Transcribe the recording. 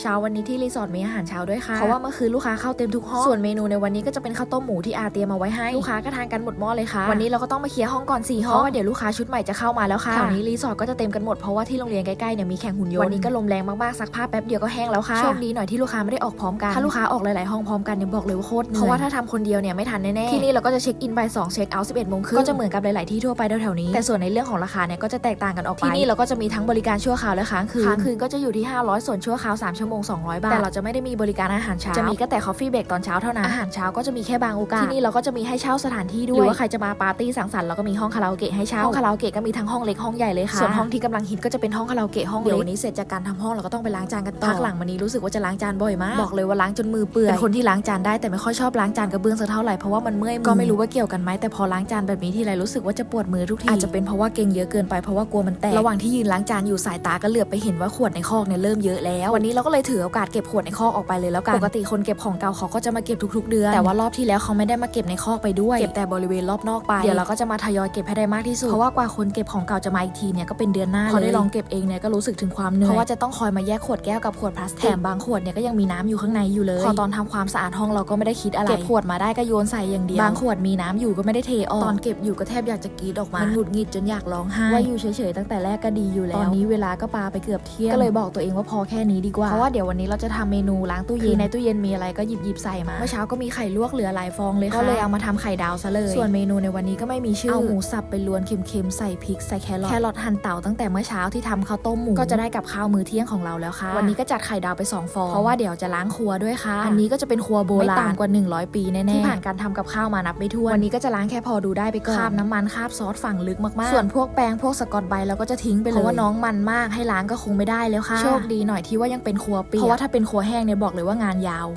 เช้าวันนี้ที่รีสอร์ทมีอาหารเช้าด้วยค่ะเพราะว่าเมื่อคืนลูกค้าเข้าเต็มทุกห้องส่วนเมนูในวันนี้ก็จะเป็นข้าวต้มหมูที่อาเตรียมมาไว้ให้ลูกค้าก็ทานกันหมดหม้อเลยค่ะ วันนี้เราก็ต้องมาเคลียร์ห้องก่อน4ห้องเพราะว่าเดี๋ยวลูกค้าชุดใหม่จะเข้ามาแล้วค่ะแถวนี้รีสอร์ทก็จะเต็มกันหมดเพราะว่าที่โรงเรียนใกล้ๆเนี่ยมีแข่งหุ่นยนต์วันนี้ก็ลมแรงมากๆซักผ้าแป๊บเดียวก็แห้งแล้วค่ะโชคดีหน่อยที่ลูกค้าไม่ได้ออกพร้อมกันถ้าลูกค้าออกหลายๆห้องพร้อมกันเนี่ยบอกเลยว่าโคตรเหนื่อยเพราะว่าถ้าทำคนเดียวเนี่ยไม่ทันแน่ๆที่นี่เราก็จะเช็คอินบ่ายสองเช็คเอาท์สิบเอ็ดโมงครึ่งก็จะเหมือนกับหลายๆที่ทั่วไปแถวๆนี้แต่ส่วนในเรื่องของราคาเนี่ยก็จะแตกต่างกันออกไปที่นี่เราก็จะมีทั้งบริการชั่วคราวและค้างคืนค้างคืนก็จะอยู่ที่ 500 ส่วนชั่วคราว3ชั่วโมง 200 บาท แต่เราจะไม่ได้มีบริการอาหารเช้า จะมีก็แต่ coffee break ตอนเช้าเท่านั้น อาหารเช้าก็จะมีแค่บางโอกาส ที่นี่เราก็จะมีให้เช่าสถานที่ด้วย หรือว่าใครจะมาปาร์ตี้สังสรรค์เราก็มีห้องคาราโอเกะให้เช่า ห้องคาราโอเกะก็มีทั้งห้องเล็กห้องใหญ่เลยค่ะ ส่วนห้องที่กำลังฮิตก็จะเป็นห้องคาราโอเกะห้องเล็กเดี๋ยววันนี้เสร็จจากการทำห้องเราก็ต้องไปล้างจานกันต่อพักหลังวันนี้รู้สึกว่าจะล้างจานบ่อยมาก บอกเลยว่าล้างจนมือเปื่อยเป็นคนที่ล้างจานได้แต่ไม่ค่อยชอบล้างจานกระเบื้องสักเท่าไหร่เพราะว่ามันเมื่อยมือก็ไม่รู้ว่าเกี่ยวกันไหมแต่พอล้างจานแบบนี้ทีไรรู้สึกว่าจะปวดมือทุกทีอาจจะเป็นเพราะว่าเก่งเยอะเกินไปเพราะว่ากลัวมันแตกระหว่างที่ยืนล้างจานอยู่สายตาก็เหลือบไปเห็นว่าขวดในคอกเนี่ยเริ่มเยอะแล้ว วันนี้เราก็เลยถือโอกาสเก็บขวดในคอกออกไปเลยแล้วกัน ปกติคนเก็บของเก่าเขาก็จะมาเก็บทุกๆ เดือน แต่ว่ารอบที่แล้วเขาไม่ได้มาเก็บในคอกไปด้วย เก็บแต่บริเวณรอบนอกไป เดี๋ยวเราก็จะมาทยอยเก็บให้ได้มากที่สุด เพราะว่ากว่าคนเก็บของเก่าจะมาอีกทีเนี่ยก็เป็นเดือนหน้าเลยพอได้ลองเก็บเองเนี่ยก็รู้สึกถึงความเหนื่อย เพราะว่าจะต้องคอยมาแยกขวดแก้วกับขวดพลาสติก แถมบางขวดเนี่ยก็ยังมีน้ำอยู่ข้างในอยู่เลย พอตอนทำความสะอาดห้องเราก็ไม่ได้คิดอะไร เก็บขวดมาได้ก็โยนใส่อย่างเดียว บางขวดมีน้ำอยู่ก็ไม่ได้เทออก ตอนเก็บอยู่ก็แทบอยากจะกรีดออกมา มันหงุดหงิดจนอยากร้องไห้ ว่าอยู่เฉยๆตั้งแต่แรกก็ดีอยู่แล้ว ตอนนี้เวลาก็ปาไปเกือบเที่ยง ก็เลยบอกตัวเองว่าพอแค่นี้ดีกว่า เพราะว่าเดี๋ยววันนี้เราจะทำเมนูล้างตู้เย็นในตู้เย็นมีอะไรก็หยิบหยิบๆใส่มาเมื่อเช้าก็มีไข่ลวกเหลือหลายฟองเลยค่ะก็เลยเอามาทำไข่ดาวซะเลย ส่วนเมนูในวันนี้ก็ไม่มีชื่อเอาหมูสับไปลวนเค็มๆใส่พริกใส่แครอทแครอทหั่นเต่าตั้งแต่เมื่อเช้าที่ทำข้าวต้มหมูก็จะได้กับข้าวมื้อเที่ยงของเราแล้วค่ะวันนี้ก็จัดไข่ดาวไปสองฟองเพราะว่าเดี๋ยวจะล้างครัวด้วยค่ะ อันนี้ก็จะเป็นครัวโบราณไม่ต่ำกว่า 100 ปีแน่ๆที่ผ่านการทำกับข้าวมานับไม่ถ้วนวันนี้ก็จะล้างแค่พอดูได้ไปก่อนคราบน้ำมันคราบซอสฝังลึกมากๆ ส่วนพวกแป้งพวกสกอตไบรท์เราก็จะทิ้งไปเลยเพราะว่าน้องมันมากให้ล้างก็คงไม่ได้แล้วค่ะโชคดีหน่อยที่ว่ายังเป็นครัวเปียกเพราะว่าถ้าเป็นครัวแห้งเนี่ยบอกเลยว่างานยาว